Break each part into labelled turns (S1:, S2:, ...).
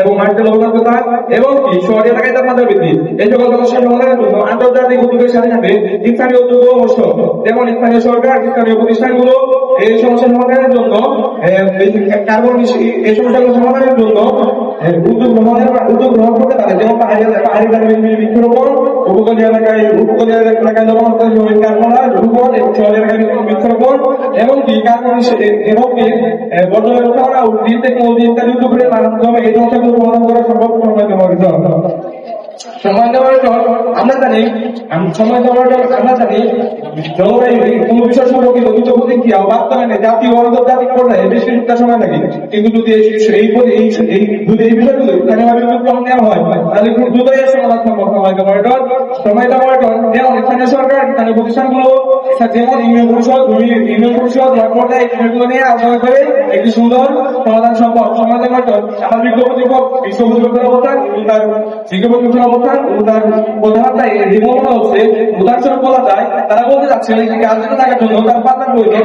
S1: এবং মাটিতে লবণাক্ততা এবং কি শহরি এলাকায় তাপমাত্রা বৃদ্ধি এই সকল সমস্যা সমাধানের জন্য আন্তর্জাতিক উদ্যোগের সাথে সাথে স্থানীয় উদ্যোগ অবশ্য যেমন স্থানীয় সরকার, স্থানীয় প্রতিষ্ঠানগুলো এই সমস্যা সমাধানের জন্য কার্বন এই সমস্যাগুলো সমাধানের জন্য উদ্যোগ গ্রহণের উদ্যোগ গ্রহণ করতে পারে যেমন পাহাড়ি পাহাড়ি এলাকায় বৃক্ষরোপণ উপকূলীয় এলাকায় উপকূলীয় এলাকায় লবণাক্ত জমির কারখানা শহর এলাকায় বৃক্ষরোপণ এবং কি কার্বন এবং কি আহ, বর্জ্য ব্যবস্থাপনা উদ্ভিদ ইত্যাদি মাধ্যমে এই সমস্যাগুলো করা সম্ভব আমরা জানি সময় আমরা জানি জলবায়ু কোন বিষয় ও বাস্তবায়নে জাতীয় ও আন্তর্জাতিক পর্যায়ে বেশ কিছুটা সময় লাগে কিন্তু যদি এই এই এই এই যদি এই বিষয়গুলো নেওয়া হয়। তাহলে খুব দ্রুতই সমাধান সম্ভব দেওয়ার পর সময় যেমন স্থানীয় সরকার স্থানীয় প্রতিষ্ঠানগুলো যেমন ইউনিয়ন পরিষদ ইউনিয়ন পরিষদ ওয়ার্ড পর্যায়ে এই বিষয়গুলো নিয়ে আলোচনা করে একটি সুন্দর সমাধান সম্ভব। সময় তার তার হচ্ছে উদাহরণস্বরূপ বলা যায় তারা বলতে যাচ্ছে কাজটা থাকার জন্য তার পাতার প্রয়োজন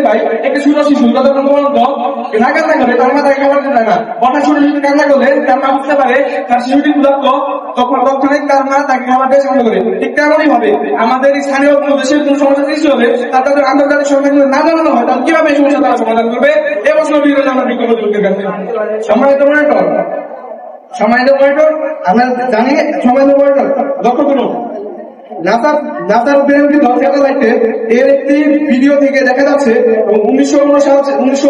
S1: ঠিক তেমনই হবে, আমাদের স্থানীয় দেশের সমস্যা সৃষ্টি তার তাদের আন্তর্জাতিক না জানানো হয়, তাহলে কীভাবে সমস্যা তারা সমাধান করবে? এ আমরা বিজ্ঞপ্তি লোকের কাছে। সম্মানিত জানি, সম্মানিত মনিটর লক্ষ্য করুন। এর ভিডিও থেকে দেখা যাচ্ছে উনিশশো উনষাট উনিশশো